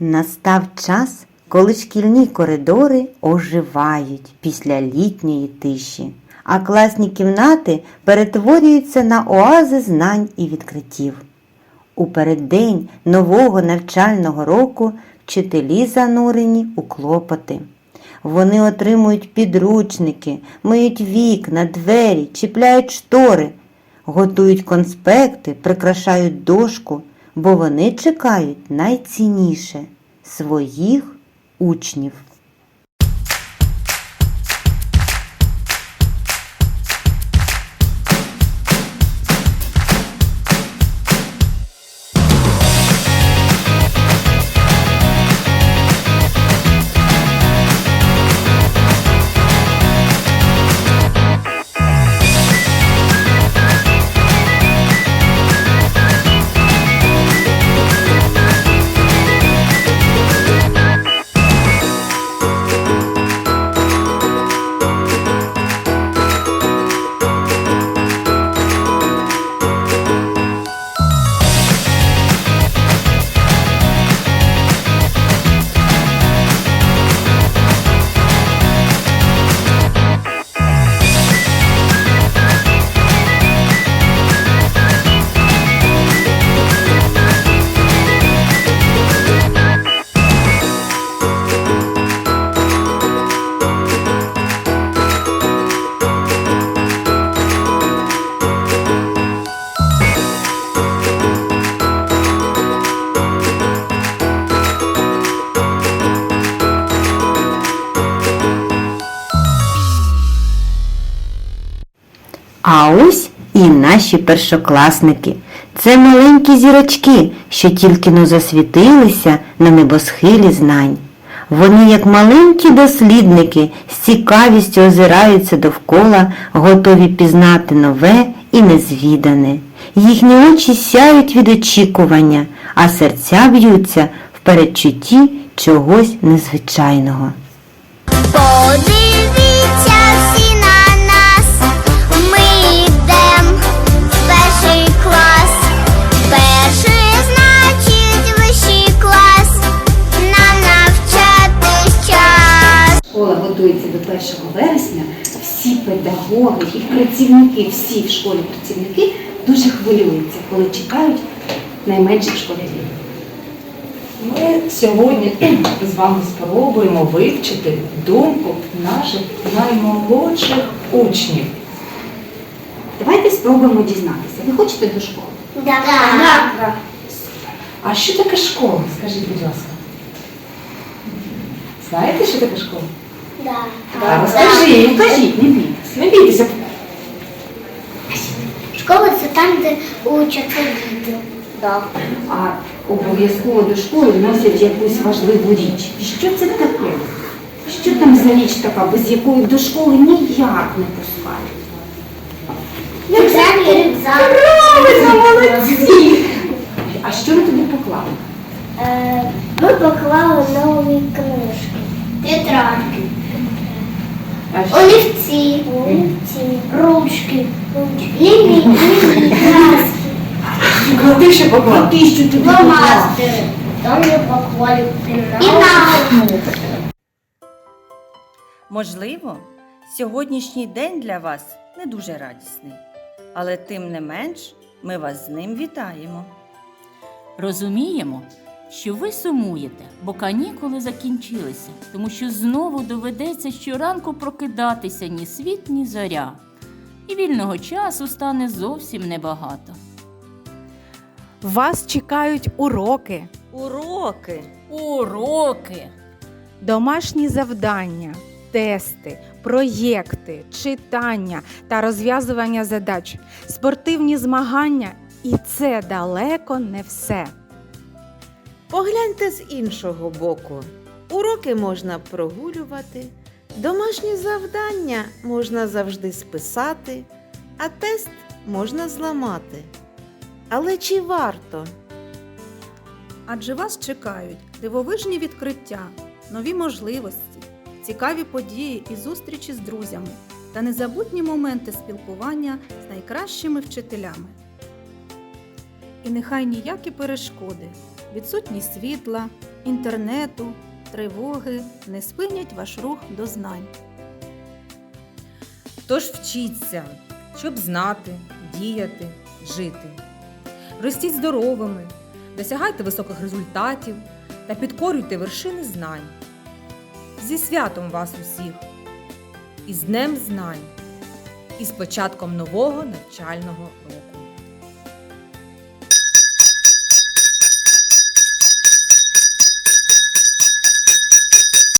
Настав час, коли шкільні коридори оживають після літньої тиші, а класні кімнати перетворюються на оази знань і відкриттів. У переддень нового навчального року вчителі занурені у клопоти. Вони отримують підручники, миють вікна, двері, чіпляють штори, готують конспекти, прикрашають дошку, бо вони чекають найцінніше своїх учнів. А ось і наші першокласники. Це маленькі зірочки, що тільки но засвітилися на небосхилі знань. Вони, як маленькі дослідники, з цікавістю озираються довкола, готові пізнати нове і незвідане. Їхні очі сяють від очікування, а серця б'ються в передчутті чогось незвичайного. Готується до 1 вересня. Всі педагоги і працівники, всі в школі працівники дуже хвилюються, коли чекають найменших школярів. Ми сьогодні з вами спробуємо вивчити думку наших наймолодших учнів. Давайте спробуємо дізнатися. Ви хочете до школи? Да. А що таке школа? Скажіть, будь ласка. Знаєте, що таке школа? Да. Ну, кажіть, не бійтесь. Не бійтеся. Школа це там, де учаться діти. Да. А обов'язково до школи вносять якусь важливу річ. Що це таке? Що там за річ така, без якої до школи ніяк не пускають? Рюкзак і рюкзак. Правильно, молодці! А що ви туди поклали? Е, Ми поклали нові книжки. Тетрадки. Олівці. Олівці. Ручки. Лінії, краски. Ще поклав? Фломастери. Там я поклали І на Можливо, сьогоднішній день для вас не дуже радісний, але тим не менш ми вас з ним вітаємо. Розуміємо, що ви сумуєте, бо канікули закінчилися, тому що знову доведеться щоранку прокидатися ні світ, ні зоря. І вільного часу стане зовсім небагато. Вас чекають уроки, Уроки! Уроки! домашні завдання, тести, проєкти, читання та розв'язування задач, спортивні змагання. І це далеко не все. Погляньте з іншого боку. Уроки можна прогулювати, домашні завдання можна завжди списати, а тест можна зламати. Але чи варто? Адже вас чекають дивовижні відкриття, нові можливості, цікаві події і зустрічі з друзями та незабутні моменти спілкування з найкращими вчителями. І нехай ніякі перешкоди відсутність світла, інтернету, тривоги не спинять ваш рух до знань. Тож вчіться, щоб знати, діяти, жити. Ростіть здоровими, досягайте високих результатів та підкорюйте вершини знань. Зі святом вас усіх! І з Днем знань! І з початком нового навчального року!